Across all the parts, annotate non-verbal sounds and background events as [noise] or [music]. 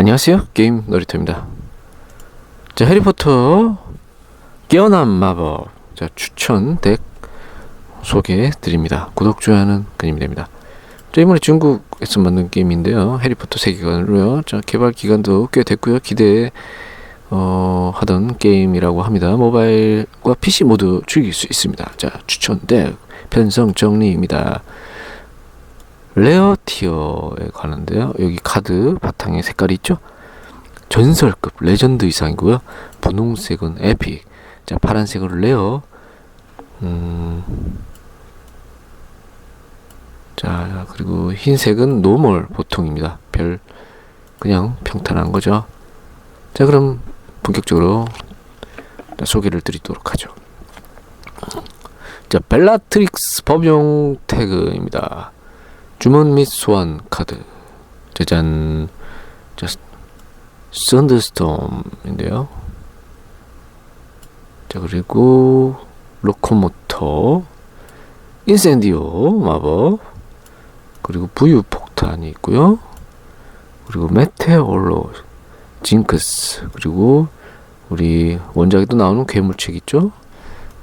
안녕하세요. 게임 놀이터입니다. 자, 해리포터 깨어난 마법. 자, 추천 덱 소개해 드립니다. 구독, 좋아요는 그님이 됩니다. 자, 이번에 중국에서 만든 게임인데요. 해리포터 세계관으로요. 자, 개발 기간도 꽤 됐고요. 기대 어, 하던 게임이라고 합니다. 모바일과 PC 모두 즐길 수 있습니다. 자, 추천 덱 편성 정리입니다. 레어 티어에 관한데요. 여기 카드 바탕에 색깔이 있죠? 전설급 레전드 이상이고요. 분홍색은 에픽. 자, 파란색은 레어. 음. 자, 그리고 흰색은 노멀 보통입니다. 별 그냥 평탄한 거죠. 자, 그럼 본격적으로 소개를 드리도록 하죠. 자, 벨라트릭스 법용 태그입니다. 주문 및 소환 카드. 짜잔. 자, 썬더스톰인데요. 자 그리고 로코모터 인센디오 마법 그리고 부유 폭탄이 있고요. 그리고 메테올로 징크스 그리고 우리 원작에도 나오는 괴물책 있죠?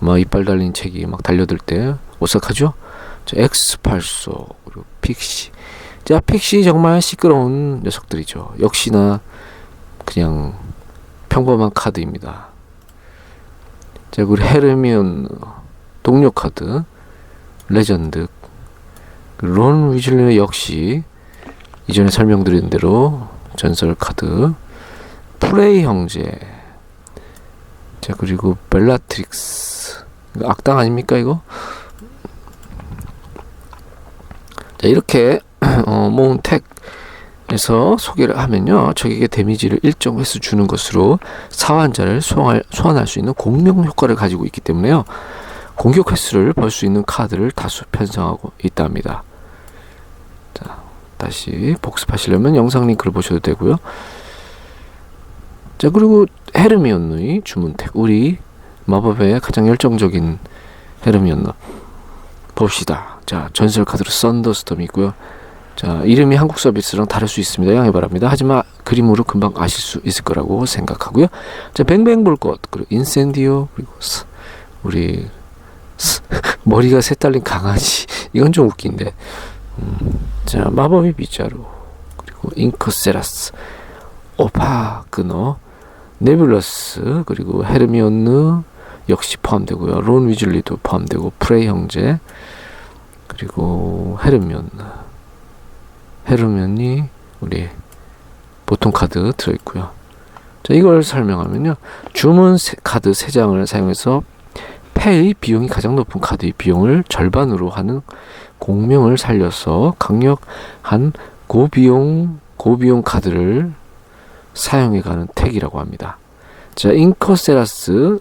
막 이빨 달린 책이 막 달려들 때 오싹하죠? 자, 엑스팔소 그리고 픽시. 자, 픽시 정말 시끄러운 녀석들이죠. 역시나 그냥 평범한 카드입니다. 자, 그리고 헤르미온 동료 카드 레전드 론 위즐리 역시 이전에 설명드린 대로 전설 카드 프레이 형제 자 그리고 벨라트릭스 악당 아닙니까 이거 자, 이렇게 [clears throat] 어, 모은 택에서 소개를 하면요. 적에게 데미지를 일정 횟수 주는 것으로 사환자를 소환할, 소환할 수 있는 공명 효과를 가지고 있기 때문에요. 공격 횟수를 벌 수 있는 카드를 다수 편성하고 있답니다. 자, 다시 복습하시려면 영상 링크를 보셔도 되고요. 자, 그리고 헤르미온누이 주문택. 우리 마법의 가장 열정적인 헤르미온누. 봅시다. 자, 전설 카드로 썬더스톰이 있고요. 자, 이름이 한국 서비스랑 다를 수 있습니다. 양해 바랍니다. 하지만 그림으로 금방 아실 수 있을 거라고 생각하고요. 자, 뱅뱅 볼것 그리고 인센디오 그리고 스, 우리 스, [laughs] 머리가 새 딸린 강아지 이건 좀 웃긴데. 음, 자, 마법의 빗자루 그리고 잉크세라스 오파그너 네뷸러스 그리고 헤르미온느 역시 포함되고요. 론 위즐리도 포함되고 프레이 형제 그리고 헤르면 헤르면이 우리 보통 카드 들어있고요. 자, 이걸 설명하면요. 주문 세, 카드 3장을 사용해서 페이 비용이 가장 높은 카드의 비용을 절반으로 하는 공명을 살려서 강력한 고비용 고비용 카드를 사용해가는 택이라고 합니다. 자, 잉커세라스랑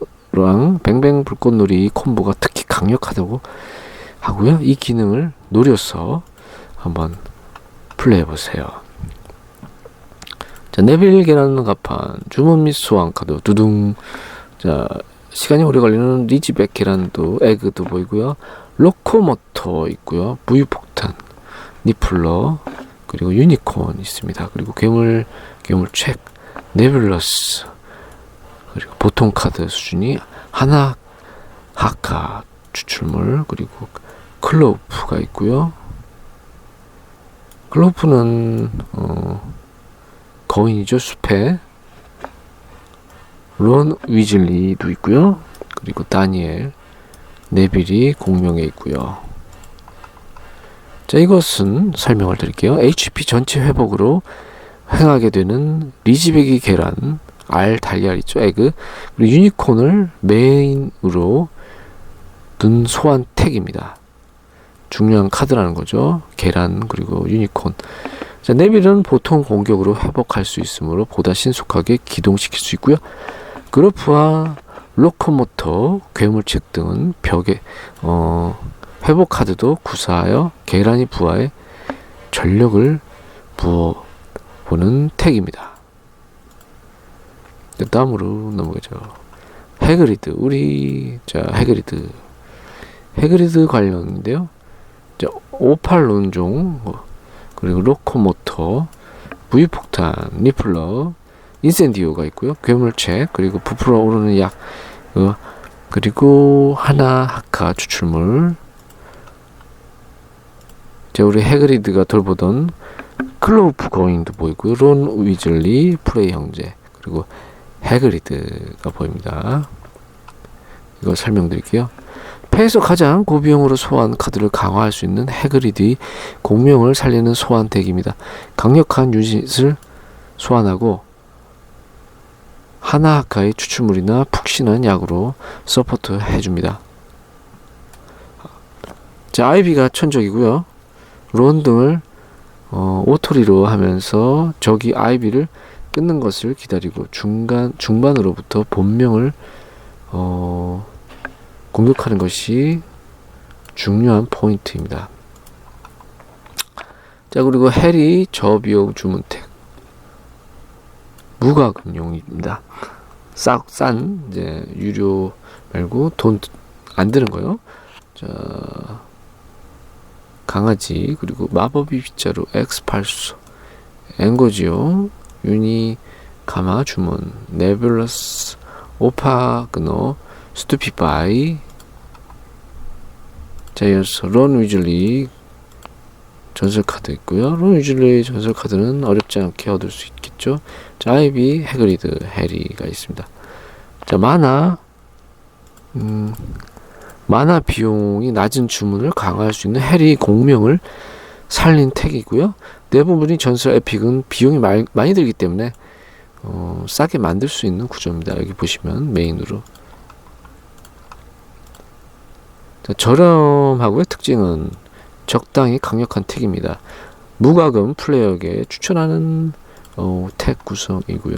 뱅뱅 불꽃놀이 콤보가 특히 강력하다고 하고요. 이 기능을 노려서 한번 플레이해 보세요. 자, 네빌 계란 가판, 주문 및 소환 카드, 두둥. 자, 시간이 오래 걸리는 리지백 계란도, 에그도 보이고요. 로코모터 있고요. 부유폭탄, 니플러, 그리고 유니콘 있습니다. 그리고 괴물, 괴물 책, 네빌러스, 그리고 보통 카드 수준이 하나, 하카, 추출물, 그리고 클로프가 있고요. 클로프는 어, 거인이죠 숲에 론 위즐리도 있고요. 그리고 다니엘 네빌이 공명에 있고요. 자 이것은 설명을 드릴게요. HP 전체 회복으로 행하게 되는 리지베기 계란 알 달걀 있죠 에그 그리고 유니콘을 메인으로 둔 소환 택입니다. 중요한 카드라는 거죠. 계란 그리고 유니콘. 자, 네빌은 보통 공격으로 회복할 수 있으므로 보다 신속하게 기동시킬 수 있고요. 그루프와 로코모터, 괴물책 등은 벽에 어, 회복 카드도 구사하여 계란이 부하에 전력을 부어 보는 택입니다. 다음으로 넘어가죠. 해그리드 우리 자 해그리드 해그리드 관련인데요. 자, 오팔 론종 그리고 로코모터 부유폭탄, 리플러, 인센디오가 있고요. 괴물책, 그리고 부풀어 오르는 약, 어, 그리고 하나 하카 추출물. 자, 우리 해그리드가 돌보던 클로우프 거인도 보이고요. 론 위즐리, 프레이 형제, 그리고 해그리드가 보입니다. 이걸 설명드릴게요. 패에서 가장 고비용으로 소환 카드를 강화할 수 있는 해그리드의 공명을 살리는 소환 덱입니다. 강력한 유닛을 소환하고 하나하카의 추출물이나 푹신한 약으로 서포트 해줍니다. 자, 아이비가 천적이고요. 론 등을 어, 오토리로 하면서 적이 아이비를 끊는 것을 기다리고 중간 중반으로부터 본명을 어, 공격하는 것이 중요한 포인트입니다. 자 그리고 해리 저비용 주문택 무과금용입니다. 싹 싼 이제 유료 말고 돈 안 드는 거요. 자 강아지 그리고 마법의 빗자루 엑스팔수 앵거지오 유니 가마 주문 네뷸러스 오파그노 스투피바이 자이언스 런 위즐리 전설 카드 있고요. 론 위즐리 전설 카드는 어렵지 않게 얻을 수 있겠죠. 자, 아이비, 해그리드, 해리가 있습니다. 자, 마나 음, 만화 비용이 낮은 주문을 강화할 수 있는 해리 공명을 살린 택이고요. 대부분이 전설 에픽은 비용이 말, 많이 들기 때문에 어, 싸게 만들 수 있는 구조입니다. 여기 보시면 메인으로 자, 저렴하고요. 특징은 적당히 강력한 택입니다. 무과금 플레이어에게 추천하는 어, 택 구성이고요.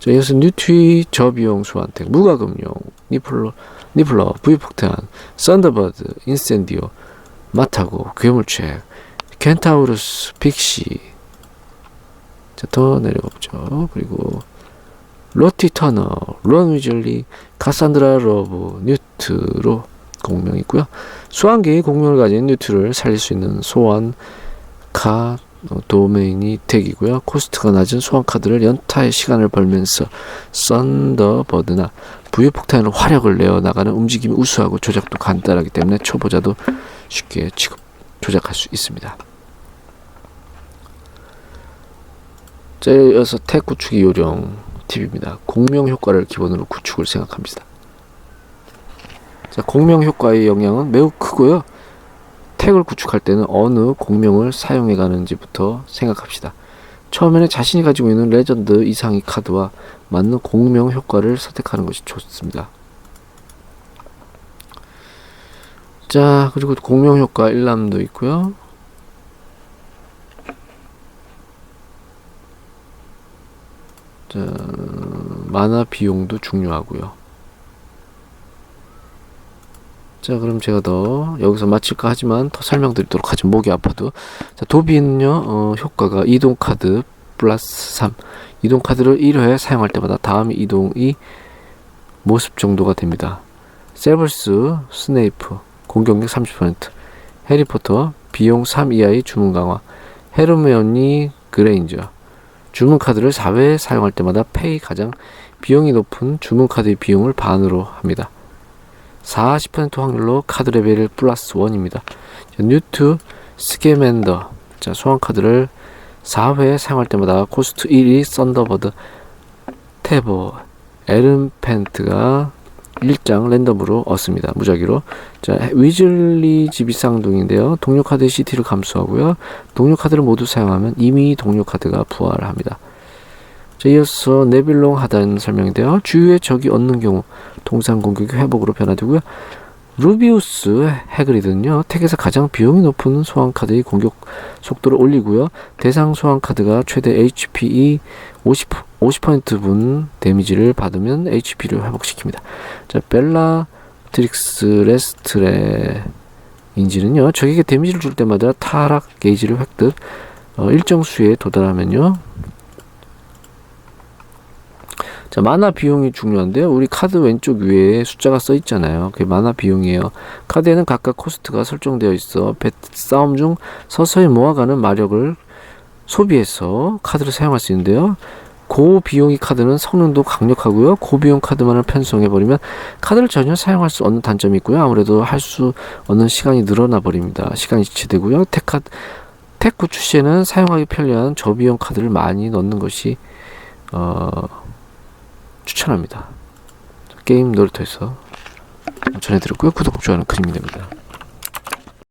자, 이것은 뉴트위 저비용 소환택, 무과금용, 니플러, 니플러, 부유폭탄, 썬더버드, 인센디오, 마타고, 괴물책, 켄타우루스, 빅시. 자, 더 내려가 보죠. 그리고 로티 터너, 론 위즐리, 카산드라 러브, 뉴트로 공명 있고요. 수환계의 공명을 가진 뉴트를 살릴 수 있는 소환 카 어, 도메인이 덱이고요. 코스트가 낮은 소환 카드를 연타의 시간을 벌면서 썬더버드나 부유 폭탄으로 화력을 내어 나가는 움직임이 우수하고 조작도 간단하기 때문에 초보자도 쉽게 취급 조작할 수 있습니다. 자, 이어서 택 구축이 요령 팁입니다. 공명 효과를 기본으로 구축을 생각합니다. 자, 공명 효과의 영향은 매우 크고요. 택을 구축할 때는 어느 공명을 사용해 가는지부터 생각합시다. 처음에는 자신이 가지고 있는 레전드 이상의 카드와 맞는 공명 효과를 선택하는 것이 좋습니다. 자, 그리고 공명 효과 1람도 있고요. 자, 만화 비용도 중요하고요. 자, 그럼 제가 더 여기서 마칠까 하지만 더 설명드리도록 하죠. 목이 아파도. 자, 도비는요, 어, 효과가 이동 카드 플러스 3. 이동 카드를 1회 사용할 때마다 다음 이동이 모습 정도가 됩니다. 세버스, 스네이프, 공격력 30%, 해리포터, 비용 3 이하의 주문 강화, 헤르미온이 그레인저, 주문 카드를 4회 사용할 때마다 페이 가장 비용이 높은 주문 카드의 비용을 반으로 합니다. 40% 확률로 카드 레벨 플러스 1입니다. 뉴트 스게맨더 자 소환 카드를 4회 사용할 때마다 코스트 1이 썬더버드 테버 에른펜트가 1장 랜덤으로 얻습니다. 무작위로. 자, 위즐리 집이 쌍둥이인데요. 동료 카드의 CT를 감수하고요. 동료 카드를 모두 사용하면 이미 동료 카드가 부활합니다. 자, 이어서 네빌롱 하단 설명인데요. 주유의 적이 얻는 경우 동상 공격이 회복으로 변화되고요. 루비우스 해그리드는요, 택에서 가장 비용이 높은 소환 카드의 공격 속도를 올리고요. 대상 소환 카드가 최대 HPE 50, 50%분 데미지를 받으면 HP를 회복시킵니다. 자, 벨라 트릭스 레스트레 인지는요, 적에게 데미지를 줄 때마다 타락 게이지를 획득, 어, 일정 수에 도달하면요, 자, 만화 비용이 중요한데요. 우리 카드 왼쪽 위에 숫자가 써 있잖아요. 그게 만화 비용이에요. 카드에는 각각 코스트가 설정되어 있어 배 싸움 중 서서히 모아가는 마력을 소비해서 카드를 사용할 수 있는데요. 고비용이 카드는 성능도 강력하고요. 고비용 카드만을 편성해 버리면 카드를 전혀 사용할 수 없는 단점이 있고요. 아무래도 할 수 없는 시간이 늘어나 버립니다. 시간이 지체되고요. 테카드 테크 출시에는 사용하기 편리한 저비용 카드를 많이 넣는 것이 어, 추천합니다. 게임 놀이터에서 전해드렸고요. 구독, 좋아요는 큰 힘이 됩니다.